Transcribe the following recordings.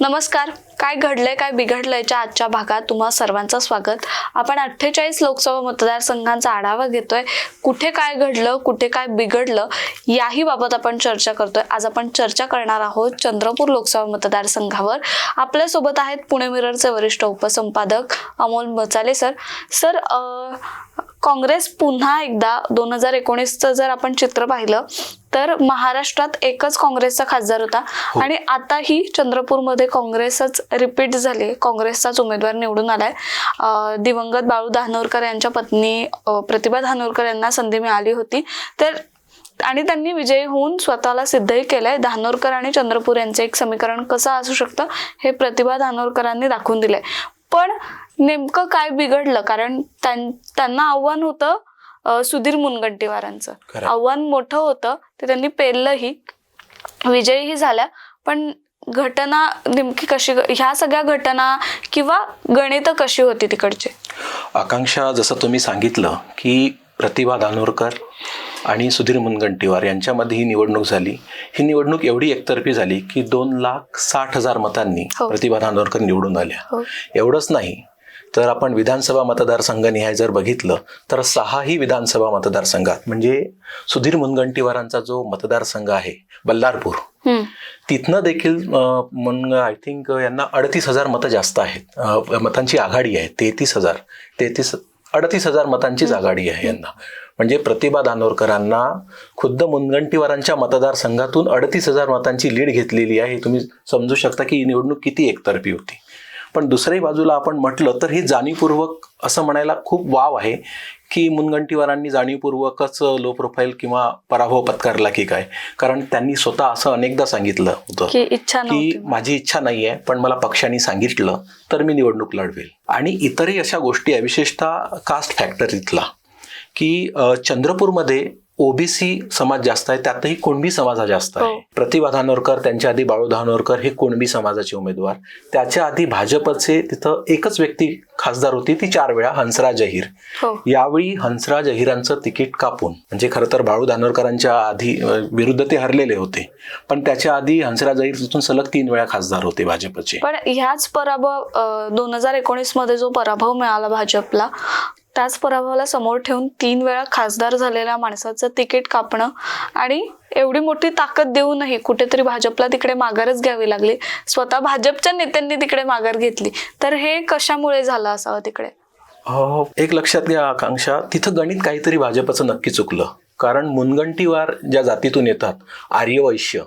नमस्कार. काय घडलंय काय बिघडलंयच्या आजच्या भागात तुम्हा सर्वांचं स्वागत. आपण अठ्ठेचाळीस लोकसभा मतदारसंघांचा आढावा घेतोय. कुठे काय घडलं कुठे काय बिघडलं याही बाबत आपण चर्चा करतोय. आज आपण चर्चा करणार आहोत चंद्रपूर लोकसभा मतदारसंघावर. आपल्यासोबत आहेत पुणे मिररचे वरिष्ठ उपसंपादक Amol Machale sir. Sir Congress पुन्हा एकदा दोन हजार एकोणीसचं जर आपण चित्र पाहिलं तर महाराष्ट्रात एकच काँग्रेसचा खासदार होता. आणि आताही चंद्रपूरमध्ये काँग्रेसच रिपीट झाली. काँग्रेसचाच उमेदवार निवडून आलाय. दिवंगत बाळू धानोरकर यांच्या पत्नी प्रतिभा धानोरकर यांना संधी मिळाली होती. तर आणि त्यांनी विजयी होऊन स्वतःला सिद्धही केलंय. धानोरकर आणि चंद्रपूर यांचे एक समीकरण कसं असू शकतं हे प्रतिभा धानोरकरांनी दाखवून दिलंय. पण नेमकं काय बिघडलं? कारण त्यां- त्यांना आव्हान होतं सुधीर मुनगंटीवारांचं. आव्हान मोठं होतं ते त्यांनी पेललंही विजयीही झाल्या पण घटना नेमकी कशी ह्या सगळ्या घटना किंवा गणित कशी होती तिकडची आकांक्षा जसं तुम्ही सांगितलं की प्रतिभा धानोरकर आणि सुधीर मुनगंटीवार यांच्यामध्ये ही निवडणूक झाली ही निवडणूक एवढी एकतर्फी झाली की दोन लाख साठ हजार मतांनी हो. प्रतिभा धानोरकर निवडून आल्या हो. एवढंच नाही तर आपण विधानसभा मतदारसंघ निहाय जर बघितलं तर सहाही विधानसभा मतदारसंघात म्हणजे सुधीर मुनगंटीवारांचा जो मतदारसंघ आहे बल्लारपूर. तिथनं देखील मग आय थिंक यांना अडतीस हजार मतं जास्त आहेत. मतांची आघाडी आहे तेहतीस हजार तेहतीस अडतीस हजार मतांचीच आघाडी आहे यांना. म्हणजे प्रतिभा दानोरकरांना खुद्द मुनगंटीवारांच्या मतदारसंघातून अडतीस हजार मतांची लीड घेतलेली आहे. तुम्ही समजू शकता की ही निवडणूक किती एकतर्फी होती. पण दुसऱ्याही बाजूला आपण म्हटलं तर ही जाणीवपूर्वक असं म्हणायला खूप वाव आहे की मुनगंटीवारांनी जाणीवपूर्वकच लो प्रोफाईल किंवा पराभव पत्करला की काय? कारण त्यांनी स्वतः असं अनेकदा सांगितलं होतं की इच्छा की माझी इच्छा नाही आहे पण मला पक्षाने सांगितलं तर मी निवडणूक लढवेल. आणि इतरही अशा गोष्टी आहे विशेषतः कास्ट फॅक्टर इथला की चंद्रपूरमध्ये ओबीसी समाज जास्त आहे त्यातही कुणबी समाज हा जास्त आहे. हो. प्रतिभा धानोरकर त्यांच्या आधी बाळू धानोरकर हे कुणबी समाजाचे उमेदवार. त्याच्या आधी भाजपचे तिथं एकच व्यक्ती खासदार होती ती चार वेळा हंसराज अहिर. हो. यावेळी हंसराज अहिरांचं तिकीट कापून म्हणजे खरं तर बाळू धानोरकरांच्या आधी विरुद्ध ते हरलेले होते. पण त्याच्या आधी हंसराज अहिर तिथून सलग तीन वेळा खासदार होते भाजपचे. पण ह्याच पराभव दोन हजार एकोणीसमध्ये जो पराभव मिळाला भाजपला त्याच पराभवाला समोर ठेवून तीन वेळा खासदार झालेल्या माणसाचं तिकीट कापणं आणि एवढी मोठी ताकद देऊनही कुठेतरी भाजपला तिकडे माघारच घ्यावी लागली. स्वतः भाजपच्या नेत्यांनी तिकडे माघार घेतली. तर हे कशामुळे झालं असावं तिकडे? अ, एक लक्षात घ्या आकांक्षा. तिथं गणित काहीतरी भाजपचं नक्की चुकलं. कारण मुनगंटीवार ज्या जातीतून येतात आर्यवैश्य.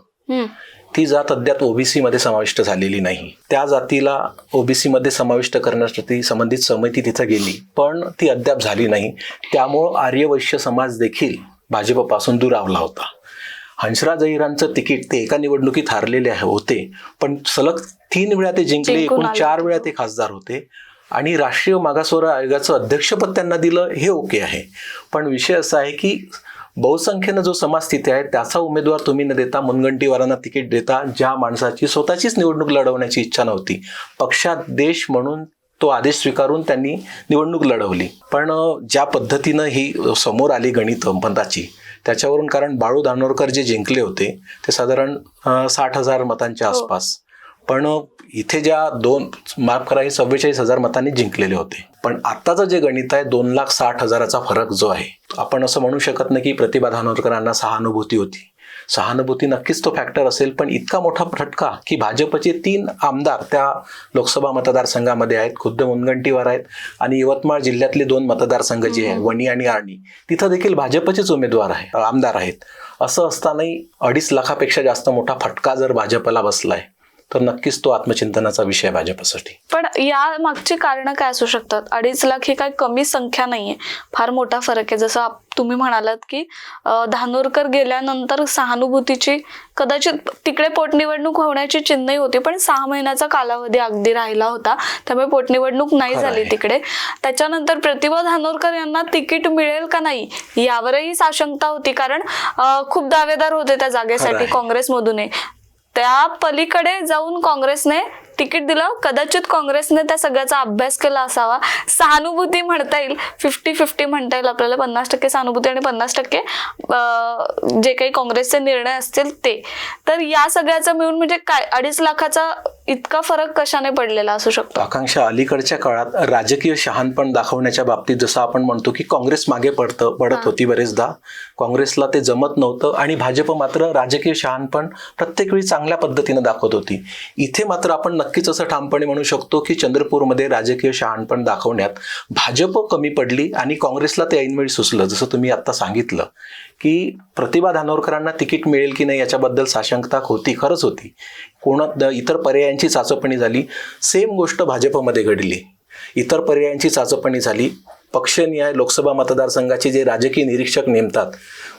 ती जात अद्याप ओबीसी मध्ये समाविष्ट झालेली नाही. त्या जातीला ओबीसी मध्ये समाविष्ट करण्यासाठी संबंधित समिती तिथं गेली पण ती अद्याप झाली नाही. त्यामुळं आर्यवैश्य समाज देखील भाजपपासून दुरावला होता. हंसराज अहिरांचं तिकीट ते एका निवडणुकीत हारलेले आहे- होते पण सलग तीन वेळा ते जिंकले एकूण. चार वेळा ते खासदार होते. आणि राष्ट्रीय मागासवर्ग आयोगाचं अध्यक्षपद त्यांना दिलं हे ओके आहे. पण विषय असा आहे की बहुसंख्येनं जो समाज तिथे आहे त्याचा उमेदवार तुम्ही न देता मुनगंटीवारांना तिकीट देता ज्या माणसाची स्वतःचीच निवडणूक लढवण्याची इच्छा नव्हती. पक्षात देश म्हणून तो आदेश स्वीकारून त्यांनी निवडणूक लढवली. पण ज्या पद्धतीनं ही समोर आली गणित मताची त्याच्यावरून कारण बाळू धानोरकर जे जिंकले होते ते साधारण साठ हजार मतांच्या हो. आसपास. पण इथे ज्या दोन माफ करा हे चव्वेचाळीस हजार मतांनी जिंकलेले होते. पण आत्ताचं जे गणित आहे दोन लाख साठ हजाराचा फरक जो आहे आपण असं म्हणू शकत नाही की प्रतिभा धानोरकरांना सहानुभूती होती. सहानुभूती नक्कीच तो फॅक्टर असेल पण इतका मोठा फटका की भाजपचे तीन आमदार त्या लोकसभा मतदारसंघामध्ये आहेत खुद्द मुनगंटीवार आहेत आणि यवतमाळ जिल्ह्यातले दोन मतदारसंघ जे आहे वणी आणि आर्णी तिथं देखील भाजपचेच उमेदवार आहे आमदार आहेत. असं असतानाही अडीच लाखापेक्षा जास्त मोठा फटका जर भाजपला बसलाय तर नक्कीच तो आत्मचिंतनाचा विषय भाजपसाठी पण या मागची कारणं काय असू शकतात? अडीच लाख ही काही कमी संख्या नाहीये. फार मोठा फरक आहे. जसं तुम्ही म्हणालात की धानोरकर गेल्यानंतर सहानुभूतीची कदाचित तिकडे पोटनिवडणूक होण्याची चिन्हही होती पण सहा महिन्याचा कालावधी अगदी राहिला होता. त्यामुळे पोटनिवडणूक नाही झाली. तिकडे. त्याच्यानंतर प्रतिभा धानोरकर यांना तिकीट मिळेल का नाही यावरही साशंकता होती. कारण खूप दावेदार होते त्या जागेसाठी. काँग्रेसमधूनही त्या पलीकडे जाऊन काँग्रेसने तिकीट दिलं. कदाचित काँग्रेसने त्या सगळ्याचा अभ्यास केला असावा. सहानुभूती म्हणता येईल. फिफ्टी फिफ्टी म्हणता येईल आपल्याला. पन्नास टक्के सहानुभूती आणि पन्नास टक्के जे काही काँग्रेसचे निर्णय असतील ते. तर या सगळ्याचा मिळून म्हणजे काय? अडीच लाखाचा इतका फरक कशाने पडलेला असू शकतो? आकांक्षा अलीकडच्या काळात राजकीय शहाणपण दाखवण्याच्या बाबतीत जसं आपण म्हणतो की काँग्रेस मागे पडतं पडत होती बरेचदा. काँग्रेसला ते जमत नव्हतं आणि भाजप मात्र राजकीय शहाणपण प्रत्येक वेळी चांगल्या पद्धतीनं दाखवत होती. इथे मात्र आपण नक्कीच असं ठामपणे म्हणू शकतो की चंद्रपूरमध्ये राजकीय शहाणपण दाखवण्यात भाजप कमी पडली आणि काँग्रेसला ते ऐनवेळी सुचलं. जसं तुम्ही आत्ता सांगितलं की प्रतिभा धानोरकरांना तिकीट मिळेल की नाही याच्याबद्दल साशंकता होती खरंच होती. कोणा इतर पर्यायांची चाचपणी झाली. सेम गोष्ट भाजपमध्ये घडली. इतर पर्यायांची चाचपणी झाली. पक्षनिहाय लोकसभा मतदारसंघाचे जे राजकीय निरीक्षक नेमतात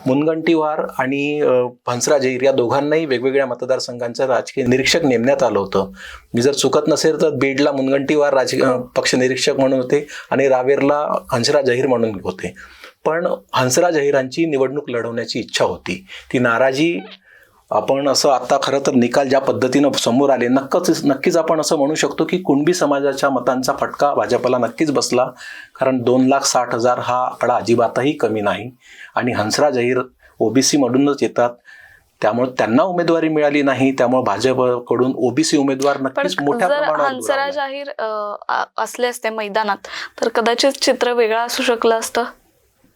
मुनगंटीवार आणि अ, हंसराज या दोघांनाही वेगवेगळ्या मतदारसंघांचं राजकीय निरीक्षक नेमण्यात आलं होतं. मी जर चुकत नसेल तर बीडला मुनगंटीवार राज पक्ष निरीक्षक म्हणून होते आणि रावेरला हंसराज अहिर म्हणून होते. पण हंसराज अहिरांची निवडणूक लढवण्याची इच्छा होती. ती नाराजी आपण असं आता खरं तर निकाल ज्या पद्धतीनं समोर आले नक्कीच नक्कीच आपण असं म्हणू शकतो की कुणबी समाजाच्या मतांचा फटका भाजपला नक्कीच बसला. कारण दोन लाख साठ हजार हा आकडा अजिबातही कमी नाही. आणि हंसराज अहिर ओबीसी मधूनच येतात. त्यामुळे त्यांना उमेदवारी मिळाली नाही. त्यामुळे भाजपकडून ओबीसी उमेदवार नक्कीच मोठ्या जर प्रमाणावर हंसराज आ- असले असते मैदानात तर कदाचित चित्र वेगळं असू शकलं असतं?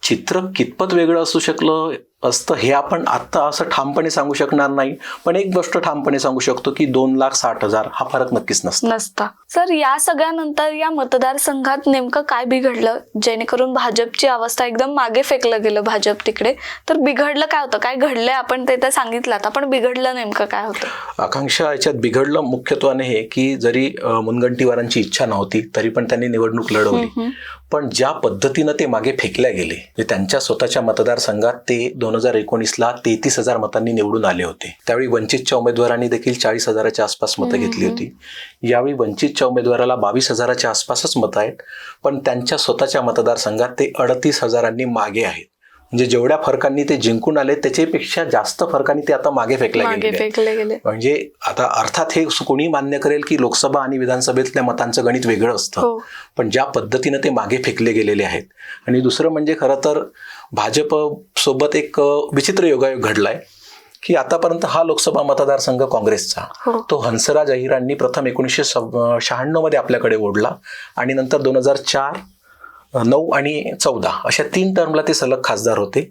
चित्र कितपत वेगळं असू शकलं? असतं. हे आपण आत्ता असं ठामपणे सांगू शकणार नाही. पण एक गोष्ट ठामपणे सांगू शकतो की दोन लाख साठ हजार हा फरक नक्कीच नसतो. नसता. सर या सगळ्यानंतर या मतदारसंघात नेमकं काय बिघडलं? जेणेकरून भाजपची अवस्था एकदम मागे फेकलं गेलं भाजप तिकडे. तर बिघडलं काय होतं? काय घडलंय? आपण ते तर सांगितलं आता पण बिघडलं नेमकं काय होतं? आकांक्षा याच्यात बिघडलं मुख्यत्वाने हे की जरी मुनगंटीवारांची इच्छा नव्हती तरी पण त्यांनी निवडणूक लढवली. पण ज्या पद्धतीनं ते मागे फेकल्या गेले त्यांच्या स्वतःच्या मतदारसंघात ते दोन हजार एकोणीसला तेहतीस हजार मतांनी निवडून आले होते. त्यावेळी वंचितच्या उमेदवारांनी देखील चाळीस हजाराच्या आसपास मतं घेतली होती. यावेळी वंचितच्या उमेदवाराला बावीस हजाराच्या आसपासच मतं आहेत. पण त्यांच्या स्वतःच्या मतदारसंघात ते अडतीस हजारांनी मागे आहेत. म्हणजे जेवढ्या फरकांनी ते जिंकून आले त्याच्यापेक्षा जास्त फरकांनी ते आता मागे फेकले गेले म्हणजे आता अर्थात हे कोणी मान्य करेल की लोकसभा आणि विधानसभेतल्या मतांचं गणित वेगळं असतं. हो. पण ज्या पद्धतीनं ते मागे फेकले गेलेले आहेत. आणि दुसरं म्हणजे खरं तर भाजप सोबत एक विचित्र योगायोग घडलाय की आतापर्यंत हा लोकसभा मतदारसंघ काँग्रेसचा. हो. तो हंसराज अहिरांनी प्रथम एकोणीसशे शहाण्णवमध्ये आपल्याकडे ओढला आणि नंतर दोन हजार चार नऊ आणि चौदा अशा तीन टर्मला ते सलग खासदार होते.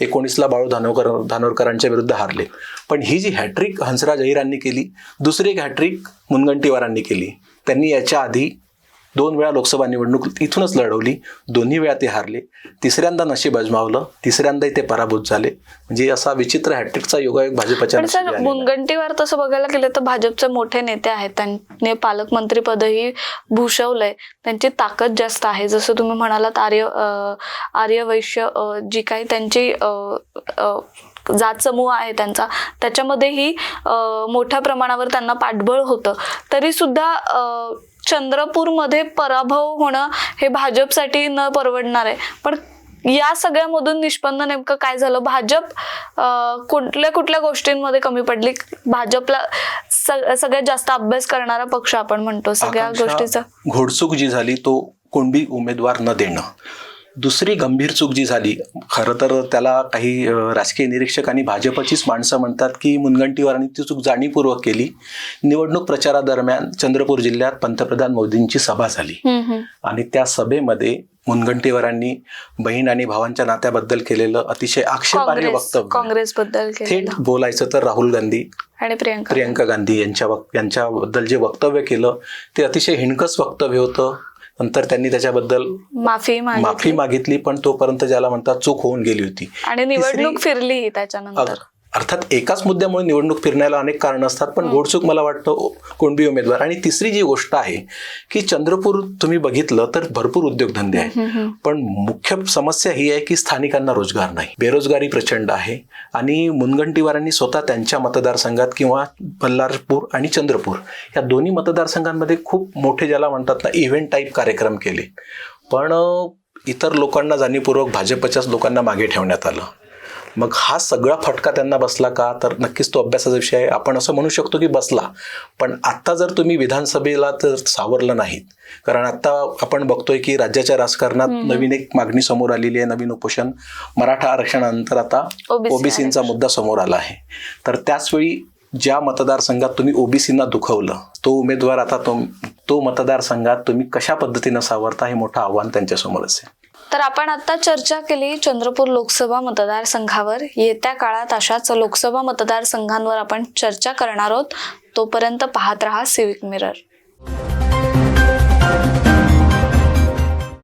एकोणीसला बाळू धानोकर धानोरकरांच्या विरुद्ध हारले. पण ही जी हॅट्रिक हंसराज अहिरांनी केली दुसरी एक हॅट्रिक मुनगंटीवारांनी केली. त्यांनी याच्या आधी दोन वेळा लोकसभा निवडणूक इथूनच लढवली दोन्ही वेळा ते हारले तिसऱ्यांदा नशीब अजमावलं तिसऱ्यांदाही ते पराभूत झाले. म्हणजे असा विचित्र हॅट्रिकचा योगायोग भाजपच्या. मुनगंटीवार तसं बघायला गेलं तर भाजपचे मोठे नेते आहेत. त्यांनी पालकमंत्री पदही भूषवलंय. त्यांची ताकद जास्त आहे. जसं तुम्ही म्हणालात आर्य अं, आर्य वैश्य अं, जी काही त्यांची जात समूह आहे त्यांचा त्याच्यामध्येही मोठ्या प्रमाणावर त्यांना पाठबळ होतं. तरी सुद्धा चंद्रपूरमध्ये पराभव होणं हे भाजपसाठी न परवडणार आहे. पण या सगळ्यामधून निष्पन्न नेमकं काय झालं? भाजप कुठल्या कुठल्या गोष्टींमध्ये कमी पडली? भाजपला सगळ्यात जास्त अभ्यास करणारा पक्ष आपण म्हणतो सगळ्या गोष्टीचा. घोडचूक जी झाली तो कुणबी उमेदवार न देणं. दुसरी गंभीर चूक जी झाली खरं तर त्याला काही राजकीय निरीक्षक आणि भाजपचीच माणसं म्हणतात की मुनगंटीवारांनी ती चूक जाणीवपूर्वक केली. निवडणूक प्रचारादरम्यान चंद्रपूर जिल्ह्यात पंतप्रधान मोदींची सभा झाली. आणि त्या सभेमध्ये मुनगंटीवारांनी बहीण आणि भावांच्या नात्याबद्दल केलेलं अतिशय आक्षेपार्ह वक्तव्य. काँग्रेसबद्दल थेट बोलायचं तर राहुल गांधी आणि प्रियंका प्रियंका गांधी यांच्या यांच्याबद्दल जे वक्तव्य केलं ते अतिशय हिणकस वक्तव्य होतं. नंतर त्यांनी त्याच्याबद्दल माफी माफी मागितली पण तोपर्यंत ज्याला म्हणतात चूक होऊन गेली होती. आणि निवडणूक फिरली त्याच्यानंतर. अर्थात एकाच मुद्द्यामुळे निवडणूक फिरण्याला अनेक कारण असतात पण गोडचूक मला वाटतं कुणबी उमेदवार. आणि तिसरी जी गोष्ट आहे की चंद्रपूर तुम्ही बघितलं तर भरपूर उद्योगधंदे आहेत. पण मुख्य समस्या ही आहे की स्थानिकांना रोजगार नाही. बेरोजगारी प्रचंड आहे आणि मुनगंटीवारांनी स्वतः त्यांच्या मतदारसंघात किंवा बल्लारपूर आणि चंद्रपूर या दोन्ही मतदारसंघांमध्ये खूप मोठे ज्याला म्हणतात ना इव्हेंट टाईप कार्यक्रम केले. पण इतर लोकांना जाणीवपूर्वक भाजपच्याच लोकांना मागे ठेवण्यात आलं. मग हा सगळा फटका त्यांना बसला का? तर नक्कीच तो अभ्यासाचा विषय आहे. आपण असं म्हणू शकतो की बसला. पण आत्ता जर तुम्ही विधानसभेला तर सावरलं नाहीत. कारण आता आपण बघतोय की राज्याच्या राजकारणात नवीन एक मागणी समोर आलेली आहे. नवीन उपोषण मराठा आरक्षणानंतर आता ओबीसींचा मुद्दा समोर आला आहे. तर त्याचवेळी ज्या मतदारसंघात तुम्ही ओबीसींना दुखवलं तो उमेदवार आता तो तो मतदारसंघात तुम्ही कशा पद्धतीनं सावरता हे मोठं आव्हान त्यांच्यासमोर असेल? तर आपण आता चर्चा केली चंद्रपूर लोकसभा मतदारसंघावर. येत्या काळात अशाच लोकसभा मतदारसंघांवर आपण चर्चा करणार आहोत. तोपर्यंत पाहत रहा सिविक मिरर